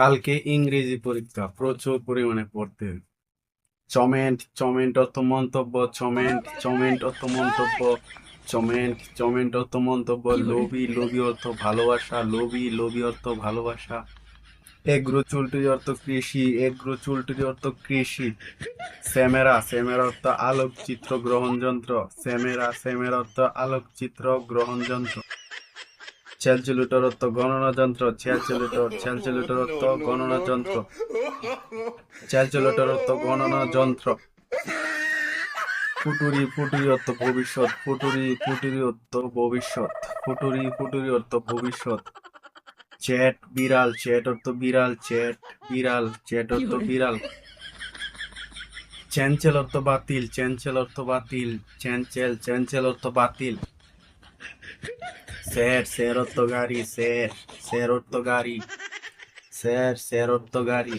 কালকে ইংরেজি পরীক্ষা প্রচুর পরিমাণে পড়তে চমেন্ট চমেন্ট অর্থ মন্তব্য চমেন্ট চমেন্ট অর্থ মন্তব্য চমেন্ট চমেন্ট অর্থ মন্তব্য লোভী লোভী অর্থ ভালোবাসা লোভী লোভী অর্থ ভালোবাসা এগ্রো চুলটুরি অর্থ কৃষি এগ্রো চুলটুরি অর্থ কৃষি স্যামেরা স্যামের অর্থ আলোকচিত্র গ্রহণ যন্ত্র স্যামেরা স্যামের অর্থ আলোকচিত্র গ্রহণ যন্ত্র চ্যালচুলুটার গণনা যন্ত্র চ্যালচুলুটর চ্যালচুলুটার অর্থ গণনা যন্ত্র চ্যালচুলুটার অর্থ গণনা যন্ত্র ফুটুরি ফুটুরি অর্থ ভবিষ্যৎ ফুটুরি ফুটুরি অর্থ ভবিষ্যৎ ফুটুরি ফুটুরি অর্থ ভবিষ্যৎ। চ্যাট বিড়াল চ্যাট অর্থ বিড়াল চ্যাট বিড়াল চ্যাট অর্থ বিড়াল। চ্যানচেল অর্থ বাতিল চ্যানচেল অর্থ বাতিল চ্যানচেল চ্যানচেল অর্থ বাতিল। স্যার স্যার অর্থ গাড়ি স্যার স্যার অর্থ গাড়ি স্যার স্যার অর্থ গাড়ি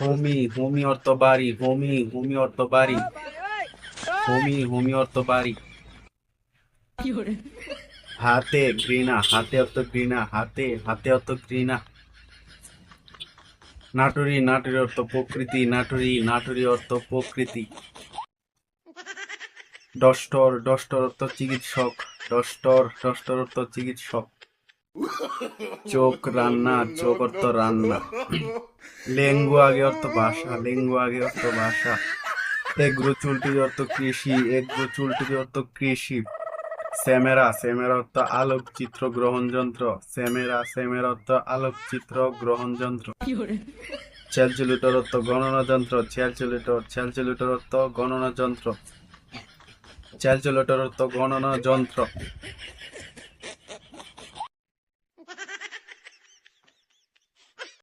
হোমি হোমি অর্থ বাড়ি হোমি হোমি অর্থ বাড়ি হোমি হোমি অর্থ বাড়ি হাতে ঘৃণা হাতে অর্থ ঘৃণা হাতে হাতে অর্থ ঘৃণা নাটুরি নাটুরি অর্থ প্রকৃতি নাটুরি নাটুরি অর্থ প্রকৃতি ডস্টর ডস্টর অর্থ চিকিৎসক ডস্টর ডস্টর অর্থ চিকিৎসক। চোখ রান্না চোখ অর্থ রান্না। লেঙ্গু আগে অর্থ ভাষা লেঙ্গু আগে অর্থ ভাষা এগ্রো চুলটির অর্থ কৃষি এগ্রো চুলটির অর্থ কৃষি। স্যামেরা স্যামের অর্থ আলোকচিত্র গ্রহণ যন্ত্র। স্যামেরা স্যামের অর্থ আলোকচিত্র গ্রহণ যন্ত্র। চ্যালচুলিটর অর্থ গণনা যন্ত্র চ্যালচুলিটর চ্যালচুলিটর অর্থ গণনা যন্ত্র। চ্যালচুলিটর অর্থ গণনা যন্ত্র।